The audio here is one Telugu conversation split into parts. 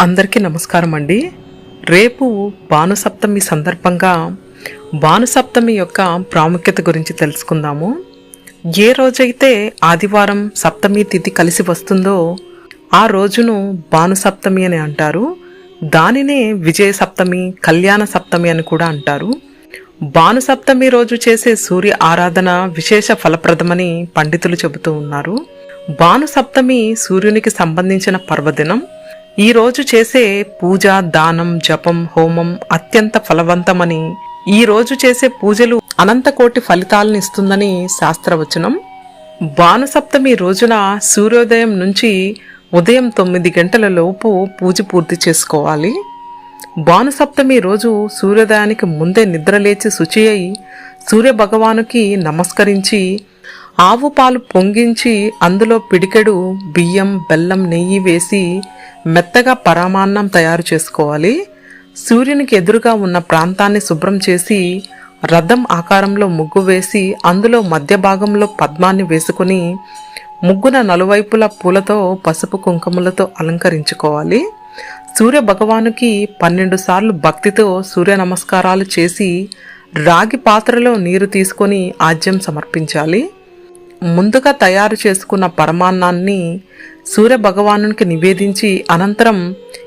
అందరికీ నమస్కారం అండి. రేపు భానుసప్తమి సందర్భంగా భానుసప్తమి యొక్క ప్రాముఖ్యత గురించి తెలుసుకుందాము. ఏ రోజైతే ఆదివారం సప్తమి తిథి కలిసి వస్తుందో ఆ రోజును భానుసప్తమి అని అంటారు. దానినే విజయ సప్తమి కళ్యాణ సప్తమి అని కూడా అంటారు. భానుసప్తమి రోజు చేసే సూర్య ఆరాధన విశేష ఫలప్రదమని పండితులు చెబుతూ ఉన్నారు. భానుసప్తమి సూర్యునికి సంబంధించిన పర్వదినం ఈ రోజు చేసే పూజ దానం జపం హోమం అత్యంత ఫలవంతమని ఈ రోజు చేసే పూజలు అనంతకోటి ఫలితాలను ఇస్తుందని శాస్త్రవచనం. భానుసప్తమి రోజున సూర్యోదయం నుంచి ఉదయం తొమ్మిది గంటల లోపు పూజ పూర్తి చేసుకోవాలి. భానుసప్తమి రోజు సూర్యోదయానికి ముందే నిద్రలేచి శుచి అయి సూర్య భగవానుకి నమస్కరించి ఆవు పాలు పొంగించి అందులో పిడికెడు బియ్యం బెల్లం నెయ్యి వేసి మెత్తగా పరమాన్నం తయారు చేసుకోవాలి. సూర్యునికి ఎదురుగా ఉన్న ప్రాంతాన్ని శుభ్రం చేసి రథం ఆకారంలో ముగ్గు వేసి అందులో మధ్య భాగంలో పద్మాన్ని వేసుకుని ముగ్గున నలువైపులా పూలతో పసుపు కుంకుమలతో అలంకరించుకోవాలి. సూర్య భగవానుకి పన్నెండు సార్లు భక్తితో సూర్య నమస్కారాలు చేసి రాగి పాత్రలో నీరు తీసుకొని ఆజ్యం సమర్పించాలి. ముందుగా తయారు చేసుకున్న పరమాన్నాన్ని సూర్య భగవానునికి నివేదించి అనంతరం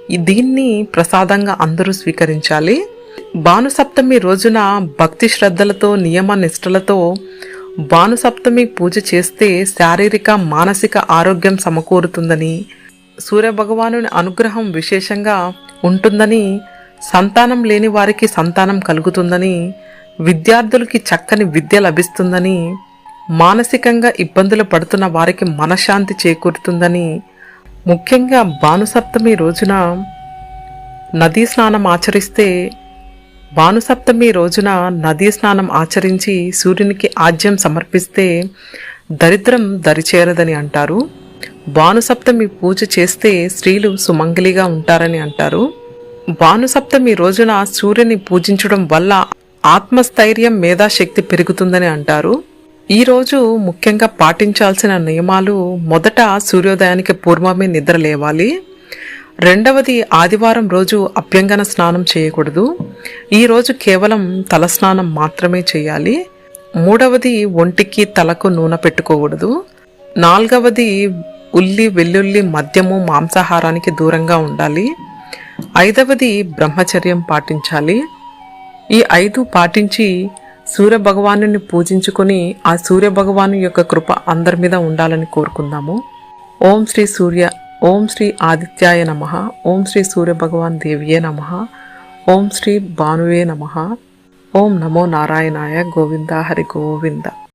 ఈ దీన్ని ప్రసాదంగా అందరూ స్వీకరించాలి. భానుసప్తమి రోజున భక్తి శ్రద్ధలతో నియమ నిష్ఠలతో భానుసప్తమి పూజ చేస్తే శారీరక మానసిక ఆరోగ్యం సమకూరుతుందని సూర్యభగవానుని అనుగ్రహం విశేషంగా ఉంటుందని సంతానం లేని వారికి సంతానం కలుగుతుందని విద్యార్థులకి చక్కని విద్య లభిస్తుందని మానసికంగా ఇబ్బందులు పడుతున్న వారికి మనశ్శాంతి చేకూరుతుందని ముఖ్యంగా భానుసప్తమి రోజున నదీ స్నానం ఆచరిస్తే భానుసప్తమి రోజున నదీ స్నానం ఆచరించి సూర్యునికి ఆజ్యం సమర్పిస్తే దరిద్రం దరిచేరదని అంటారు. భానుసప్తమి పూజ చేస్తే స్త్రీలు సుమంగిలిగా ఉంటారని అంటారు. భానుసప్తమి రోజున సూర్యుని పూజించడం వల్ల ఆత్మస్థైర్యం మేధాశక్తి పెరుగుతుందని అంటారు. ఈరోజు ముఖ్యంగా పాటించాల్సిన నియమాలు మొదట సూర్యోదయానికి పూర్వమే నిద్ర లేవాలి. రెండవది ఆదివారం రోజు అభ్యంగన స్నానం చేయకూడదు. ఈరోజు కేవలం తలస్నానం మాత్రమే చేయాలి. మూడవది ఒంటికి తలకు నూనె పెట్టుకోకూడదు. నాలుగవది ఉల్లి వెల్లుల్లి మద్యము మాంసాహారానికి దూరంగా ఉండాలి. ఐదవది బ్రహ్మచర్యం పాటించాలి. ఈ ఐదు పాటించి సూర్యభగవాను పూజించుకొని ఆ సూర్య భగవాను యొక్క కృప అందరి మీద ఉండాలని కోరుకుందాము. ఓం శ్రీ సూర్య ఓం శ్రీ ఆదిత్యాయ నమ ఓం శ్రీ సూర్య భగవాన్ దేవియే నమ ఓం శ్రీ భానువే నమ ఓం నమో నారాయణాయ గోవింద హరి గోవింద.